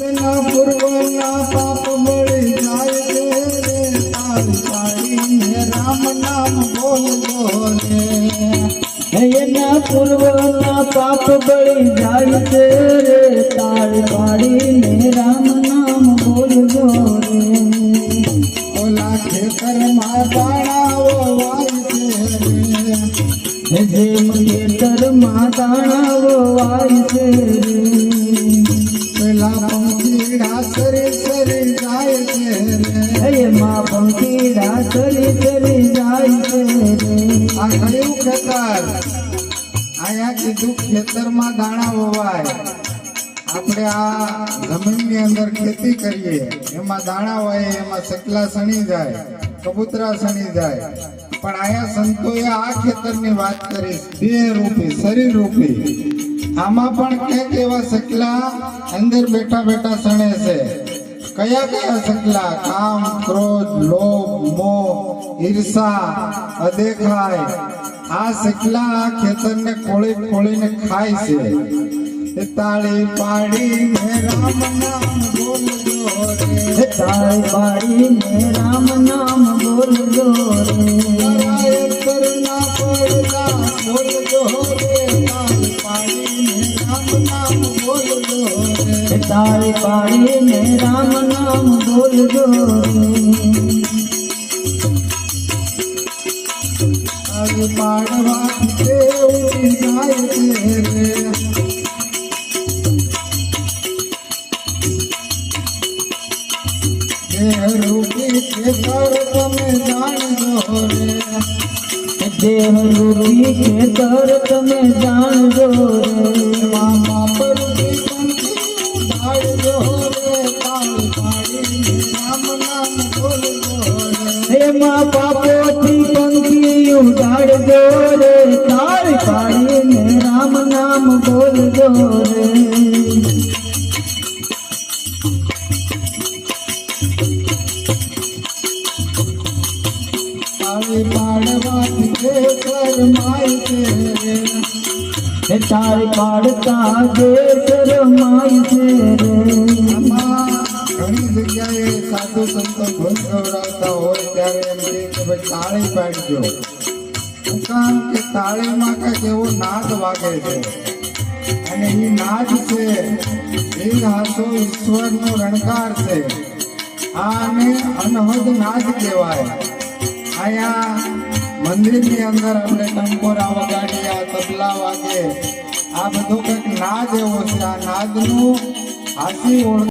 તેના પૂર્વના પાપ મળી જાય છે રે તાળી પાડીને રામ નામ બોલજો રે. એના પૂર્વના પાપ બળી જાય છે રે તાળ પાડીને રામ નામ બોલજો રે. ઓલા ખેતરમાં દાણાઓ વાય છે રે. મંદિરમાં દાણાઓ વાય છે છે આ કયું ખેતર આયા કીધું ખેતરમાં દાણા વવાય. આપણે આ જમીનની અંદર ખેતી કરીએ. એમાં દાણા હોય એમાં સકલા સણી જાય, કબૂતરા સણી જાય. પણ આયા સંતોએ આ ખેતરની વાત કરી દેહ રૂપી, શરીર રૂપી. આમાં પણ ક્યાંક એવા સકલા અંદર બેઠા બેઠા સણે છે. કયા કયા સંકલા? કામ ક્રોધ લોભ મોહ ઈર્ષા અદેખાય. આ સંકલા આ ખેતરને ખોળી ખોળીને ખાય છે. એ તાળી પાડીને રામ નામ બોલજો રે. તાળ પાડીને રામ નામ બોલજો રે. કરુણા પડલા બોલજો રે. રે તાળી પાડીને રામ નામ બોલ રે તાળી પાડવાથી તે ઉડી જાય રે દેહ રૂપી ખેતર તમે જાણજો રે દેહ રૂપી ખેતર તમે જાણજો રે મા પરથી રે પાપો થી પંખી ઉડાડજો રે. તાળી પાડીને રામ નામ બોલજો રે. તાળી પાડવાથી જે શરમાય છે રે. તાળી પાડતા જે શરમાય છે રે. ઘણી જગ્યાએ સાધુ સંતો ધૂન ગવડાવતા હોય ત્યારે એમ કે ભાઈ તાળી પાડજો. કારણ કે તાળીમાં કંઈક એવો નાદ વાગે છે. અને એ નાદ છે, એ હાથો ઈશ્વરનો રણકાર છે. આને અનહદ નાદ કહેવાય. અહીંયા મંદિરની અંદર આપણે ટંકોરા વગાડીએ, આ તબલા વાગે. આ બધો કંઈક નાદ એવો છે. આ નાદનું હાથી ઓળખ